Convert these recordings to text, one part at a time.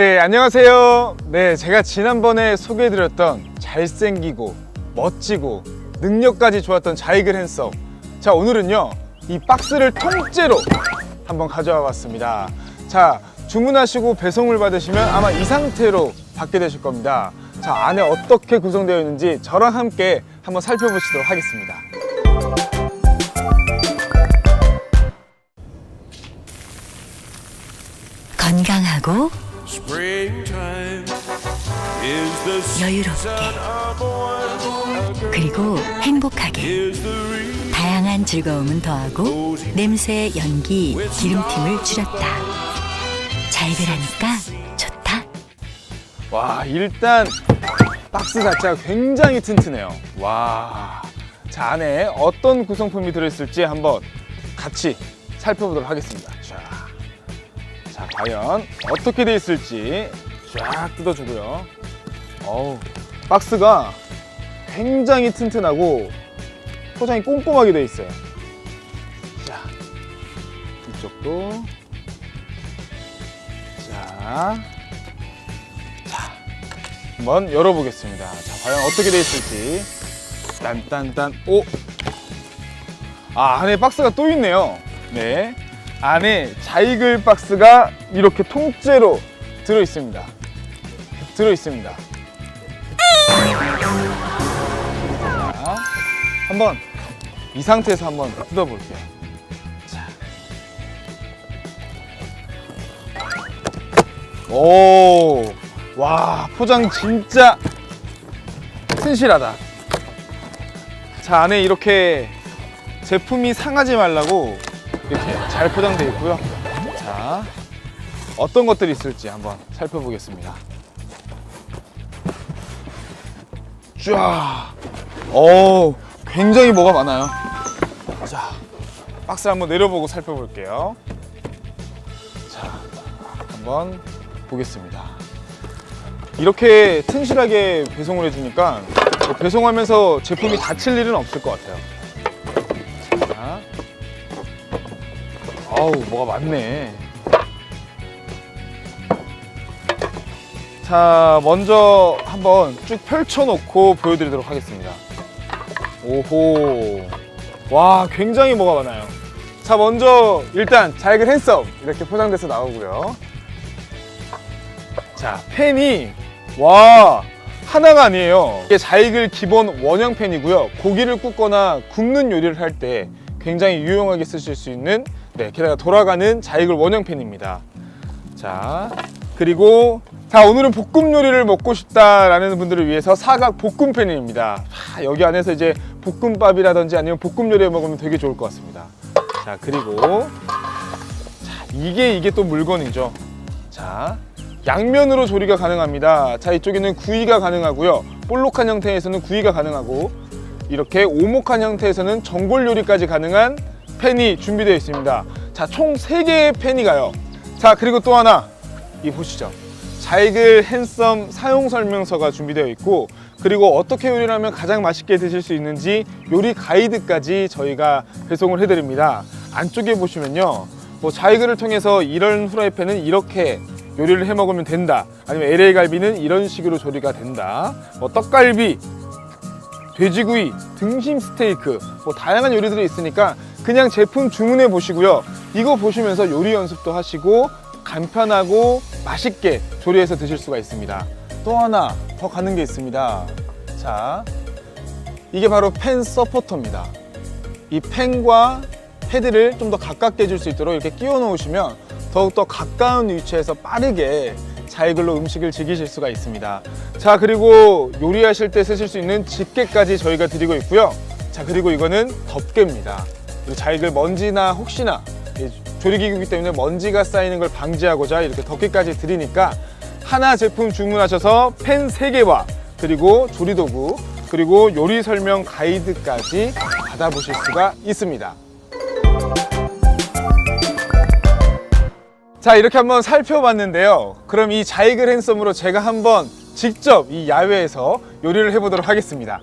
네, 안녕하세요. 네, 제가 지난번에 소개해드렸던 잘생기고 멋지고 능력까지 좋았던 자이글 핸섬. 자, 오늘은요, 이 박스를 통째로 한번 가져와 봤습니다. 자, 주문하시고 배송을 받으시면 아마 이 상태로 받게 되실 겁니다. 자, 안에 어떻게 구성되어 있는지 저랑 함께 한번 살펴보시도록 하겠습니다. 건강하고 여유롭게. 그리고 행복하게 다양한 즐거움은 더하고 냄새, 연기, 기름짐을 줄였다. 잘들 하니까 좋다. 와 일단 박스 자체가 굉장히 튼튼해요 와. 자 안에 어떤 구성품이 들어있을지 한번 같이 살펴보도록 하겠습니다 자, 자 과연 어떻게 돼 있을지 쫙 뜯어주고요 어우 박스가 굉장히 튼튼하고 포장이 꼼꼼하게 돼 있어요 자 이쪽도 자 한번 열어보겠습니다. 자, 과연 어떻게 돼 있을지. 딴딴딴, 오! 아, 안에 박스가 또 있네요. 네. 안에 자이글 박스가 이렇게 통째로 들어 있습니다. 들어 있습니다. 자, 한번 이 상태에서 한번 뜯어볼게요. 자. 오, 와, 포장 진짜 튼실하다. 자, 안에 이렇게 제품이 상하지 말라고 이렇게 잘 포장되어 있고요. 자, 어떤 것들이 있을지 한번 살펴보겠습니다. 쫙. 오, 굉장히 뭐가 많아요. 자, 박스 한번 내려보고 살펴볼게요. 자, 한번 보겠습니다. 이렇게 튼실하게 배송을 해주니까 뭐 배송하면서 제품이 다칠 일은 없을 것 같아요. 아우 뭐가 많네. 자, 먼저 한번 쭉 펼쳐 놓고 보여드리도록 하겠습니다. 오호, 와 굉장히 뭐가 많아요. 자, 먼저 일단 잘글 핸섬 이렇게 포장돼서 나오고요. 자, 팬이 와 하나가 아니에요. 이게 자익을 기본 원형 팬이고요. 고기를 굽거나 굽는 요리를 할 때 굉장히 유용하게 쓰실 수 있는 네, 게다가 돌아가는 자익을 원형 팬입니다. 자, 그리고 자 오늘은 볶음 요리를 먹고 싶다라는 분들을 위해서 사각 볶음 팬입니다. 하, 여기 안에서 이제 볶음밥이라든지 아니면 볶음 요리 먹으면 되게 좋을 것 같습니다. 자, 그리고 자, 이게 이게 또 물건이죠. 자, 양면으로 조리가 가능합니다. 자, 이쪽에는 구이가 가능하고요. 볼록한 형태에서는 구이가 가능하고 이렇게 오목한 형태에서는 전골 요리까지 가능한 팬이 준비되어 있습니다. 자, 총 3개의 팬이 가요. 자, 그리고 또 하나 이 보시죠. 자이글 핸섬 사용 설명서가 준비되어 있고 그리고 어떻게 요리를 하면 가장 맛있게 드실 수 있는지 요리 가이드까지 저희가 배송을 해드립니다. 안쪽에 보시면요. 뭐 자이글을 통해서 이런 후라이팬은 이렇게 요리를 해 먹으면 된다. 아니면 LA 갈비는 이런 식으로 조리가 된다. 뭐 떡갈비, 돼지구이, 등심 스테이크, 뭐 다양한 요리들이 있으니까 그냥 제품 주문해 보시고요. 이거 보시면서 요리 연습도 하시고 간편하고 맛있게 조리해서 드실 수가 있습니다. 또 하나 더 가는 게 있습니다. 자, 이게 바로 팬 서포터입니다. 이 펜과 헤드를 좀 더 가깝게 해줄 수 있도록 이렇게 끼워 놓으시면 더욱더 가까운 위치에서 빠르게 자이글로 음식을 즐기실 수가 있습니다. 자, 그리고 요리하실 때 쓰실 수 있는 집게까지 저희가 드리고 있고요. 자, 그리고 이거는 덮개입니다. 자이글 먼지나 혹시나 이 조리기구이기 때문에 먼지가 쌓이는 걸 방지하고자 이렇게 덮개까지 드리니까 하나 제품 주문하셔서 펜 3개와 그리고 조리도구 그리고 요리 설명 가이드까지 받아보실 수가 있습니다. 자 이렇게 한번 살펴봤는데요 그럼 이 자이글 핸섬으로 제가 한번 직접 이 야외에서 요리를 해보도록 하겠습니다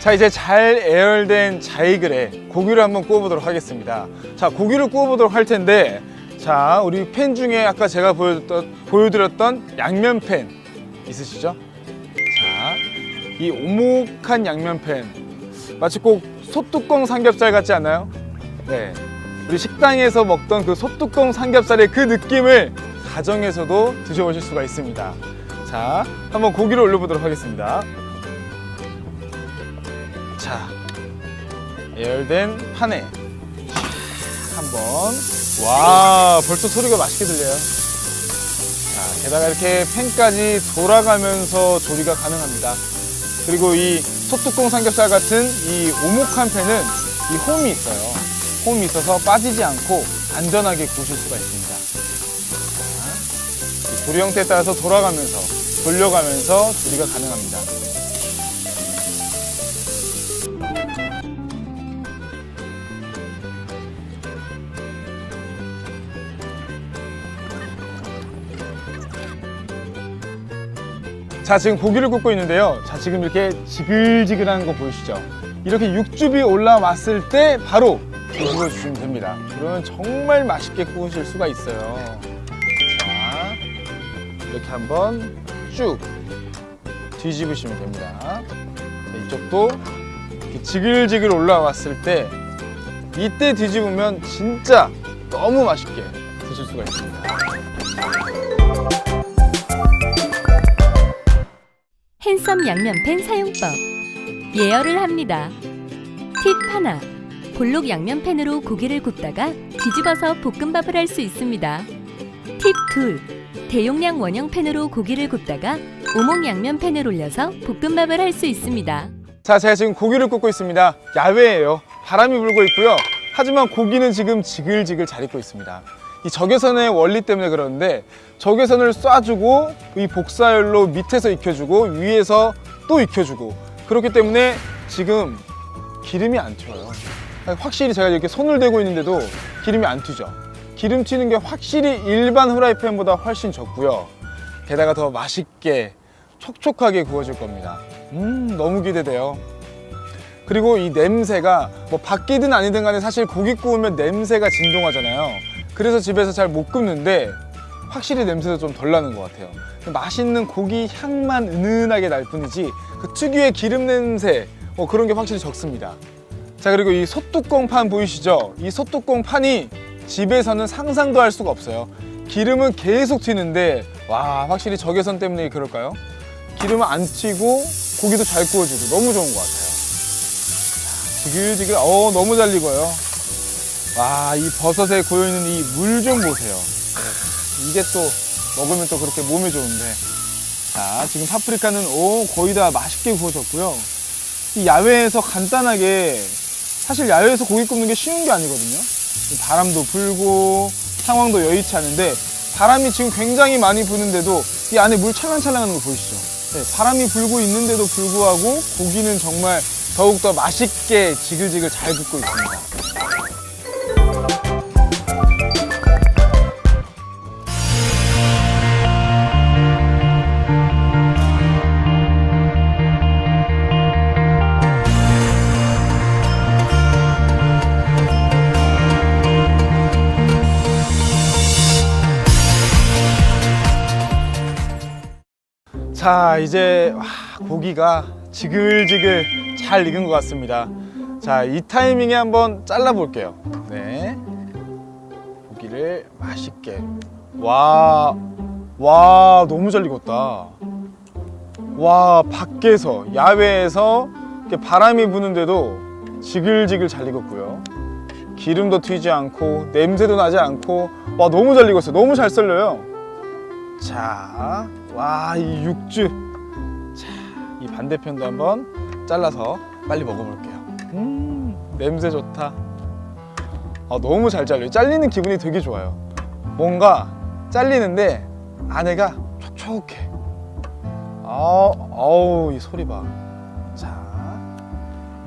자 이제 잘 애열된 자이글에 고기를 한번 구워보도록 하겠습니다. 자 고기를 구워보도록 할 텐데 자 우리 팬 중에 아까 제가 보여드렸던, 보여드렸던 양면 팬 있으시죠? 자이 오목한 양면 팬 마치 꼭 소뚜껑 삼겹살 같지 않나요? 네. 우리 식당에서 먹던 그 소뚜껑 삼겹살의 그 느낌을 가정에서도 드셔보실 수가 있습니다. 자, 한번 고기를 올려보도록 하겠습니다. 자, 예열된 판에 한번 와 벌써 소리가 맛있게 들려요. 자, 게다가 이렇게 팬까지 돌아가면서 조리가 가능합니다. 그리고 이 소뚜껑 삼겹살 같은 이 오목한 팬은 이 홈이 있어요. 홈이 있어서 빠지지 않고 안전하게 구우실 수가 있습니다. 자, 이 조리 형태에 따라서 돌아가면서 돌려가면서 조리가 가능합니다. 자 지금 고기를 굽고 있는데요. 자 지금 이렇게 지글지글한 거 보이시죠? 이렇게 육즙이 올라왔을 때 바로 뒤집어 주시면 됩니다. 그러면 정말 맛있게 구우실 수가 있어요. 자 이렇게 한번 쭉 뒤집으시면 됩니다. 자, 이쪽도 지글지글 올라왔을 때 이때 뒤집으면 진짜 너무 맛있게 드실 수가 있습니다 핸섬 양면팬 사용법 예열을 합니다. 팁 하나 볼록 양면팬으로 고기를 굽다가 뒤집어서 볶음밥을 할 수 있습니다. 팁 둘 대용량 원형팬으로 고기를 굽다가 오목 양면팬을 올려서 볶음밥을 할 수 있습니다. 자, 제가 지금 고기를 굽고 있습니다. 야외예요. 바람이 불고 있고요. 하지만 고기는 지금 지글지글 잘 익고 있습니다. 이 적외선의 원리 때문에 그러는데 적외선을 쏴주고 이 복사열로 밑에서 익혀주고 위에서 또 익혀주고 그렇기 때문에 지금 기름이 안 튀어요. 확실히 제가 이렇게 손을 대고 있는데도 기름이 안 튀죠. 기름 튀는 게 확실히 일반 후라이팬보다 훨씬 적고요. 게다가 더 맛있게 촉촉하게 구워질 겁니다. 음, 너무 기대돼요. 그리고 이 냄새가 뭐 바뀌든 아니든 간에 사실 고기 구우면 냄새가 진동하잖아요. 그래서 집에서 잘 못 굽는데 확실히 냄새도 좀 덜 나는 것 같아요. 맛있는 고기 향만 은은하게 날 뿐이지 그 특유의 기름 냄새 뭐 그런 게 확실히 적습니다. 자 그리고 이 소뚜껑 판 보이시죠? 이 소뚜껑 판이 집에서는 상상도 할 수가 없어요. 기름은 계속 튀는데 와 확실히 적외선 때문에 그럴까요? 기름은 안 튀고 고기도 잘 구워지고 너무 좋은 것 같아요. 자, 지글지글 어 너무 잘 익어요. 와 이 버섯에 고여 있는 이 물 좀 보세요. 이게 또 먹으면 또 그렇게 몸에 좋은데. 자 지금 파프리카는 오 거의 다 맛있게 구워졌고요. 이 야외에서 간단하게 사실 야외에서 고기 굽는 게 쉬운 게 아니거든요. 바람도 불고 상황도 여의치 않은데 바람이 지금 굉장히 많이 부는데도 이 안에 물 찰랑찰랑 하는 거 보이시죠? 네, 바람이 불고 있는데도 불구하고 고기는 정말 더욱더 맛있게 지글지글 잘 굽고 있습니다. 자 이제 와, 고기가 지글지글 잘 익은 것 같습니다. 자 이 타이밍에 한번 잘라 볼게요. 네. 고기를 맛있게. 와, 와 너무 잘 익었다. 와 밖에서 야외에서 바람이 부는데도 지글지글 잘 익었고요. 기름도 튀지 않고 냄새도 나지 않고 와 너무 잘 익었어요. 너무 잘 썰려요. 자, 와, 이 육즙. 자, 이 반대편도 한번 잘라서 빨리 먹어볼게요. 음, 냄새 좋다. 아, 너무 잘 잘려요. 잘리는 기분이 되게 좋아요. 뭔가 잘리는데 안에가 촉촉해. 아, 어우, 이 소리 봐. 자,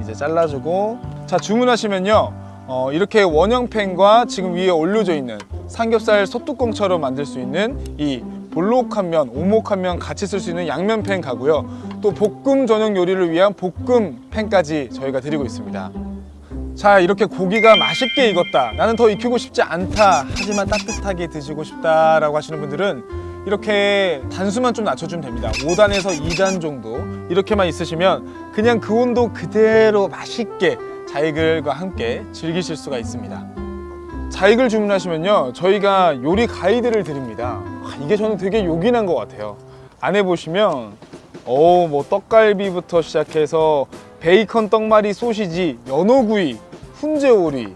이제 잘라주고. 자, 주문하시면요. 어, 이렇게 원형 팬과 지금 위에 올려져 있는 삼겹살 소뚜껑처럼 만들 수 있는 이 볼록 한 면, 오목 한 면 같이 쓸 수 있는 양면 팬 가고요. 또 볶음 전용 요리를 위한 볶음 팬까지 저희가 드리고 있습니다. 자 이렇게 고기가 맛있게 익었다 나는 더 익히고 싶지 않다 하지만 따뜻하게 드시고 싶다라고 하시는 분들은 이렇게 단수만 좀 낮춰주면 됩니다 5단에서 2단 정도 이렇게만 있으시면 그냥 그 온도 그대로 맛있게 자이글과 함께 즐기실 수가 있습니다 자이글 주문하시면요 저희가 요리 가이드를 드립니다. 와, 이게 저는 되게 요긴한 것 같아요. 안에 보시면 어뭐 떡갈비부터 시작해서 베이컨 떡말이 소시지 연어구이 훈제오리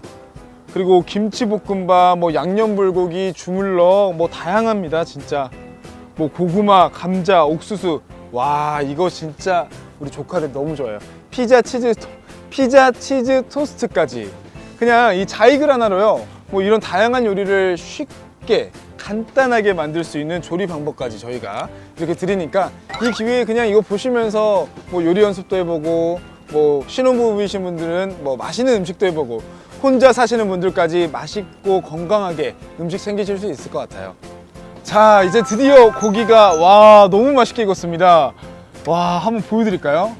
그리고 김치볶음밥 뭐 양념불고기 주물럭 뭐 다양합니다 진짜. 뭐 고구마 감자 옥수수. 와 이거 진짜 우리 조카들 너무 좋아해요. 피자 치즈 토- 피자 치즈 토스트까지. 그냥 이 자이글 하나로요 뭐 이런 다양한 요리를 쉽게 간단하게 만들 수 있는 조리 방법까지 저희가 이렇게 드리니까 이 기회에 그냥 이거 보시면서 뭐 요리 연습도 해보고 뭐 신혼부부이신 분들은 뭐 맛있는 음식도 해보고 혼자 사시는 분들까지 맛있고 건강하게 음식 챙기실 수 있을 것 같아요. 자 이제 드디어 고기가 와 너무 맛있게 익었습니다. 와 한번 보여드릴까요?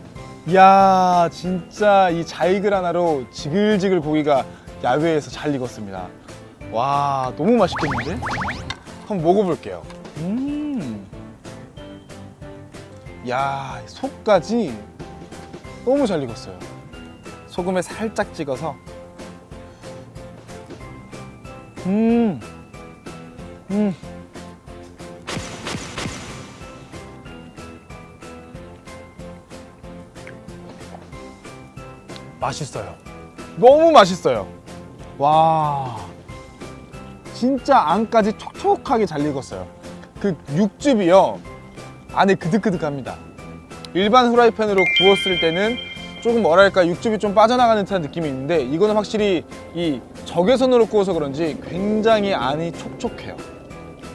이야 진짜 이 자이글 하나로 지글지글 고기가 야외에서 잘 익었습니다. 와 너무 맛있겠는데? 한번 먹어볼게요. 음. 야 속까지 너무 잘 익었어요. 소금에 살짝 찍어서. 음. 음. 맛있어요. 너무 맛있어요. 와. 진짜 안까지 촉촉하게 잘 익었어요. 그 육즙이요. 안에 그득그득합니다. 일반 후라이팬으로 구웠을 때는 조금 뭐랄까 육즙이 좀 빠져나가는 듯한 느낌이 있는데 이거는 확실히 이 적외선으로 구워서 그런지 굉장히 안이 촉촉해요.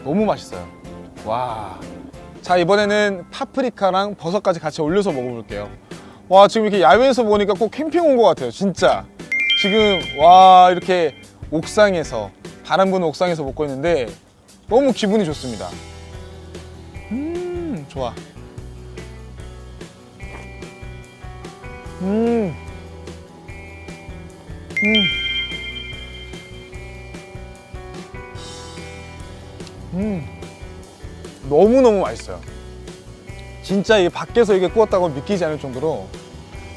너무 맛있어요. 와. 자 이번에는 파프리카랑 버섯까지 같이 올려서 먹어볼게요. 와 지금 이렇게 야외에서 보니까 꼭 캠핑 온 것 같아요. 진짜. 지금 와 이렇게 옥상에서 바람 부는 옥상에서 먹고 있는데 너무 기분이 좋습니다. 음 좋아. 음. 음. 음. 너무너무 맛있어요. 진짜 이게 밖에서 이게 구웠다고 믿기지 않을 정도로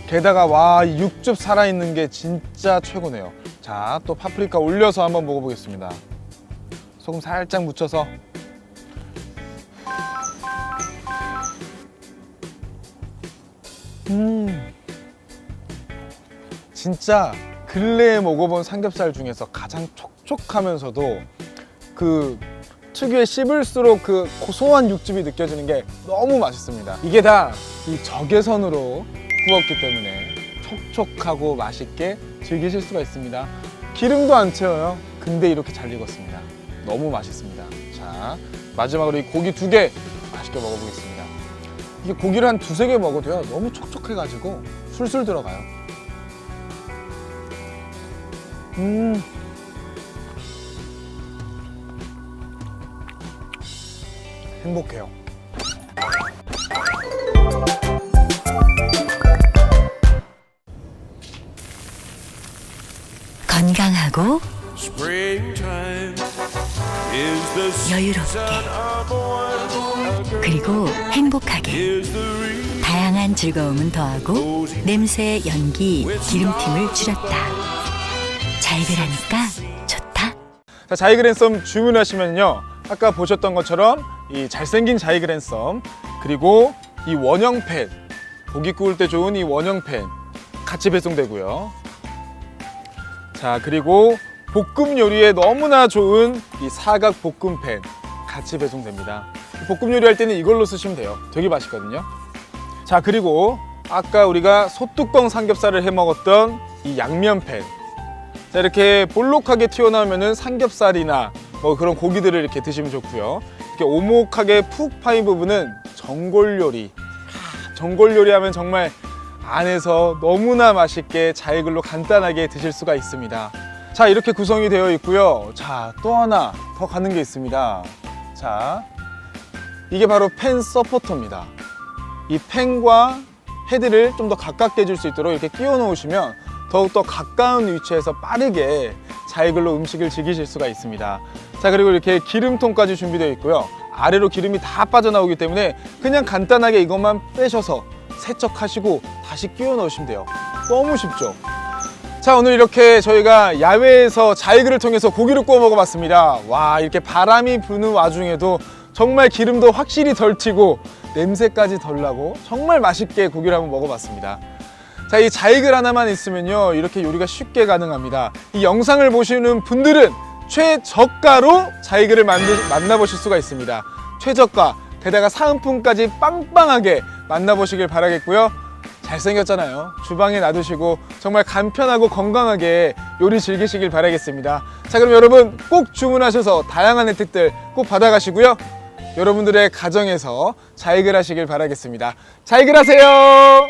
게다가 와, 이 육즙 살아있는 게 진짜 최고네요. 자, 또 파프리카 올려서 한번 먹어보겠습니다. 소금 살짝 묻혀서. 음. 진짜 근래에 먹어본 삼겹살 중에서 가장 촉촉하면서도 그 특유의 씹을수록 그 고소한 육즙이 느껴지는 게 너무 맛있습니다. 이게 다 이 적외선으로 구웠기 때문에 촉촉하고 맛있게 즐기실 수가 있습니다. 기름도 안 채워요. 근데 이렇게 잘 익었습니다. 너무 맛있습니다. 자, 마지막으로 이 고기 두 개 맛있게 먹어보겠습니다. 이게 고기를 한 두세 개 먹어도요. 너무 촉촉해가지고 술술 들어가요. 음. 행복해요. 여유롭게. 그리고 행복하게 다양한 즐거움은 더하고 냄새, 연기, 기름짐을 줄였다. 자이글하니까 좋다. 자, 자이글 앤썸 주문하시면요. 아까 보셨던 것처럼 이 잘생긴 자이글 앤썸 그리고 이 원형 팬 고기 구울 때 좋은 이 원형 팬 같이 배송되고요. 자, 그리고 볶음 요리에 너무나 좋은 이 사각 볶음 팬 같이 배송됩니다. 볶음 요리할 때는 이걸로 쓰시면 돼요. 되게 맛있거든요. 자, 그리고 아까 우리가 소뚜껑 삼겹살을 해 먹었던 이 양면 팬 자, 이렇게 볼록하게 튀어나오면은 삼겹살이나 뭐 그런 고기들을 이렇게 드시면 좋고요. 이렇게 오목하게 푹 파인 부분은 전골 요리. 하, 전골 요리하면 정말 안에서 너무나 맛있게 자이글로 간단하게 드실 수가 있습니다. 자, 이렇게 구성이 되어 있고요. 자, 또 하나 더 가는 게 있습니다. 자, 이게 바로 팬 서포터입니다. 이 팬과 헤드를 좀 더 가깝게 해줄 수 있도록 이렇게 끼워 놓으시면 더욱더 가까운 위치에서 빠르게 자이글로 음식을 즐기실 수가 있습니다. 자, 그리고 이렇게 기름통까지 준비되어 있고요. 아래로 기름이 다 빠져나오기 때문에 그냥 간단하게 이것만 빼셔서 세척하시고 다시 끼워 넣으시면 돼요. 너무 쉽죠? 자 오늘 이렇게 저희가 야외에서 자이글을 통해서 고기를 구워 먹어봤습니다. 와 이렇게 바람이 부는 와중에도 정말 기름도 확실히 덜 튀고 냄새까지 덜 나고 정말 맛있게 고기를 한번 먹어봤습니다. 자 이 자이글 하나만 있으면요 이렇게 요리가 쉽게 가능합니다. 이 영상을 보시는 분들은 최저가로 자이글을 만드, 만나보실 수가 있습니다. 최저가 게다가 사은품까지 빵빵하게 만나보시길 바라겠고요 잘생겼잖아요. 주방에 놔두시고 정말 간편하고 건강하게 요리 즐기시길 바라겠습니다. 자, 그럼 여러분 꼭 주문하셔서 다양한 혜택들 꼭 받아가시고요. 여러분들의 가정에서 자이글 하시길 바라겠습니다. 자이글 하세요!